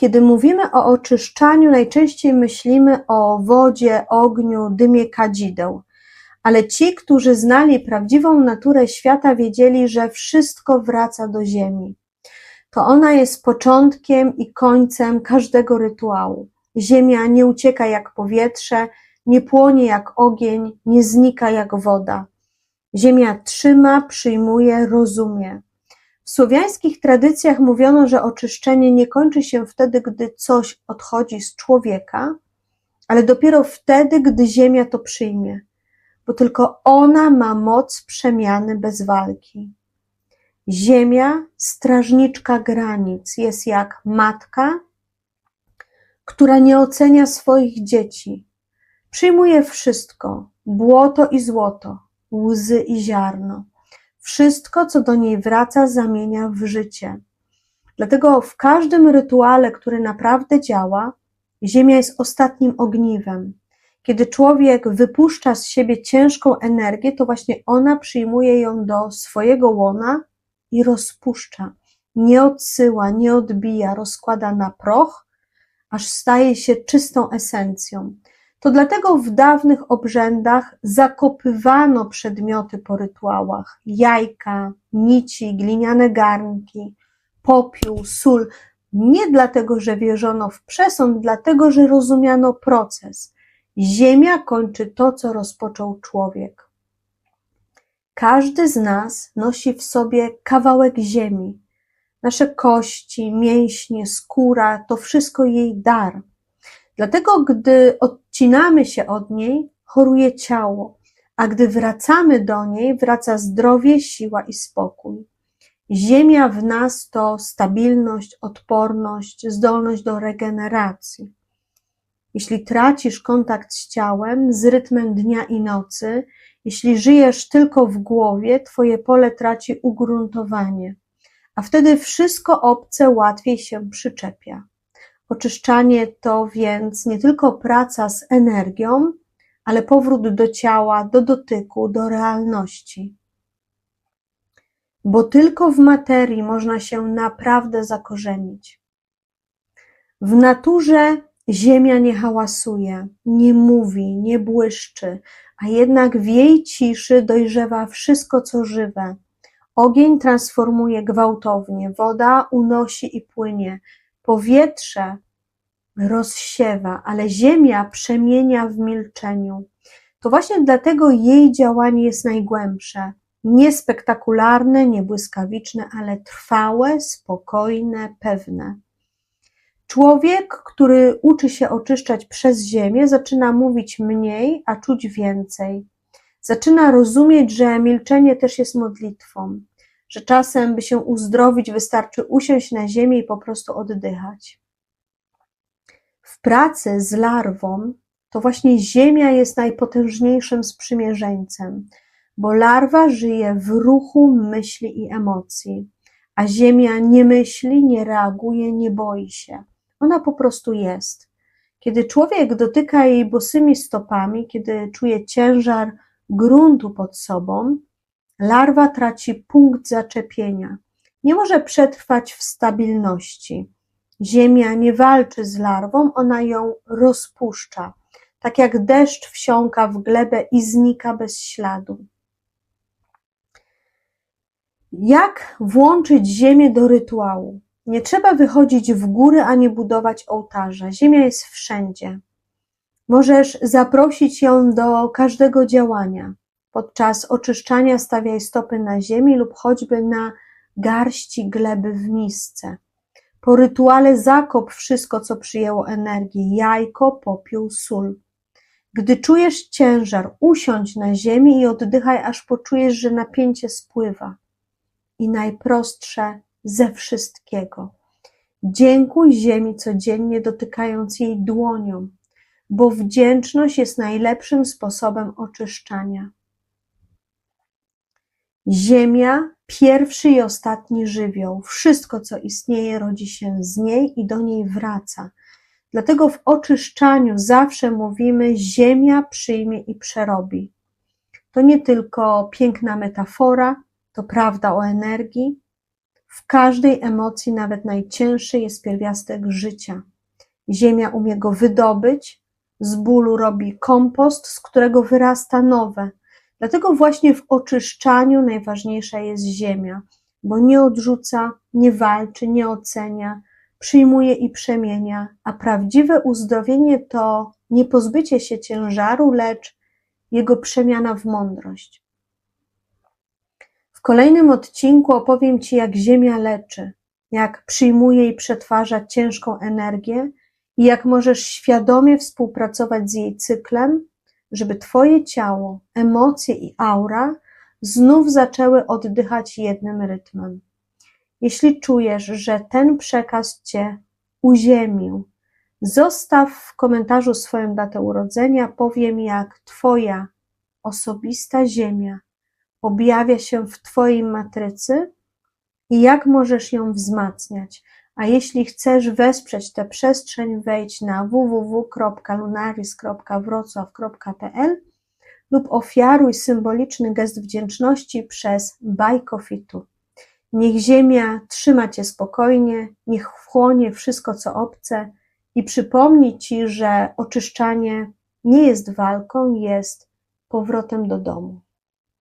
Kiedy mówimy o oczyszczaniu, najczęściej myślimy o wodzie, ogniu, dymie kadzideł. Ale ci, którzy znali prawdziwą naturę świata, wiedzieli, że wszystko wraca do ziemi. To ona jest początkiem i końcem każdego rytuału. Ziemia nie ucieka jak powietrze, nie płonie jak ogień, nie znika jak woda. Ziemia trzyma, przyjmuje, rozumie. W słowiańskich tradycjach mówiono, że oczyszczenie nie kończy się wtedy, gdy coś odchodzi z człowieka, ale dopiero wtedy, gdy ziemia to przyjmie, bo tylko ona ma moc przemiany bez walki. Ziemia, strażniczka granic, jest jak matka, która nie ocenia swoich dzieci. Przyjmuje wszystko, błoto i złoto, łzy i ziarno. Wszystko, co do niej wraca, zamienia w życie. Dlatego w każdym rytuale, który naprawdę działa, Ziemia jest ostatnim ogniwem. Kiedy człowiek wypuszcza z siebie ciężką energię, to właśnie ona przyjmuje ją do swojego łona i rozpuszcza. Nie odsyła, nie odbija, rozkłada na proch, aż staje się czystą esencją. To dlatego w dawnych obrzędach zakopywano przedmioty po rytuałach: jajka, nici, gliniane garnki, popiół, sól. Nie dlatego, że wierzono w przesąd, dlatego, że rozumiano proces. Ziemia kończy to, co rozpoczął człowiek. Każdy z nas nosi w sobie kawałek ziemi. Nasze kości, mięśnie, skóra to wszystko jej dar. Dlatego, gdy odcinamy się od niej, choruje ciało, a gdy wracamy do niej, wraca zdrowie, siła i spokój. Ziemia w nas to stabilność, odporność, zdolność do regeneracji. Jeśli tracisz kontakt z ciałem, z rytmem dnia i nocy, jeśli żyjesz tylko w głowie, twoje pole traci ugruntowanie, a wtedy wszystko obce łatwiej się przyczepia. Oczyszczanie to więc nie tylko praca z energią, ale powrót do ciała, do dotyku, do realności. Bo tylko w materii można się naprawdę zakorzenić. W naturze ziemia nie hałasuje, nie mówi, nie błyszczy, a jednak w jej ciszy dojrzewa wszystko, co żywe. Ogień transformuje gwałtownie, woda unosi i płynie, Powietrze rozsiewa, ale ziemia przemienia w milczeniu. To właśnie dlatego jej działanie jest najgłębsze. Nie spektakularne, nie błyskawiczne, ale trwałe, spokojne, pewne. Człowiek, który uczy się oczyszczać przez ziemię, zaczyna mówić mniej, a czuć więcej. Zaczyna rozumieć, że milczenie też jest modlitwą że czasem, by się uzdrowić, wystarczy usiąść na ziemi i po prostu oddychać. W pracy z larwą to właśnie ziemia jest najpotężniejszym sprzymierzeńcem, bo larwa żyje w ruchu myśli i emocji, a ziemia nie myśli, nie reaguje, nie boi się. Ona po prostu jest. Kiedy człowiek dotyka jej bosymi stopami, kiedy czuje ciężar gruntu pod sobą, Larwa traci punkt zaczepienia. Nie może przetrwać w stabilności. Ziemia nie walczy z larwą, ona ją rozpuszcza. Tak jak deszcz wsiąka w glebę i znika bez śladu. Jak włączyć ziemię do rytuału? Nie trzeba wychodzić w góry ani budować ołtarza. Ziemia jest wszędzie. Możesz zaprosić ją do każdego działania. Podczas oczyszczania stawiaj stopy na ziemi lub choćby na garści gleby w misce. Po rytuale zakop wszystko, co przyjęło energię, jajko, popiół, sól. Gdy czujesz ciężar, usiądź na ziemi i oddychaj, aż poczujesz, że napięcie spływa. I najprostsze ze wszystkiego. Dziękuj ziemi codziennie, dotykając jej dłonią, bo wdzięczność jest najlepszym sposobem oczyszczania. Ziemia, pierwszy i ostatni żywioł. Wszystko, co istnieje, rodzi się z niej i do niej wraca. Dlatego w oczyszczaniu zawsze mówimy: Ziemia przyjmie i przerobi. To nie tylko piękna metafora, to prawda o energii. W każdej emocji, nawet najcięższej, jest pierwiastek życia. Ziemia umie go wydobyć, z bólu robi kompost, z którego wyrasta nowe. Dlatego właśnie w oczyszczaniu najważniejsza jest ziemia, bo nie odrzuca, nie walczy, nie ocenia, przyjmuje i przemienia, a prawdziwe uzdrowienie to nie pozbycie się ciężaru, lecz jego przemiana w mądrość. W kolejnym odcinku opowiem Ci, jak Ziemia leczy, jak przyjmuje i przetwarza ciężką energię i jak możesz świadomie współpracować z jej cyklem, żeby Twoje ciało, emocje i aura znów zaczęły oddychać jednym rytmem. Jeśli czujesz, że ten przekaz Cię uziemił, zostaw w komentarzu swoją datę urodzenia, powiem jak Twoja osobista Ziemia objawia się w Twojej matrycy i jak możesz ją wzmacniać. A jeśli chcesz wesprzeć tę przestrzeń, wejdź na www.lunaris.wrocław.pl lub ofiaruj symboliczny gest wdzięczności przez Coffee Niech ziemia trzyma cię spokojnie, niech wchłonie wszystko, co obce i przypomni ci, że oczyszczanie nie jest walką, jest powrotem do domu.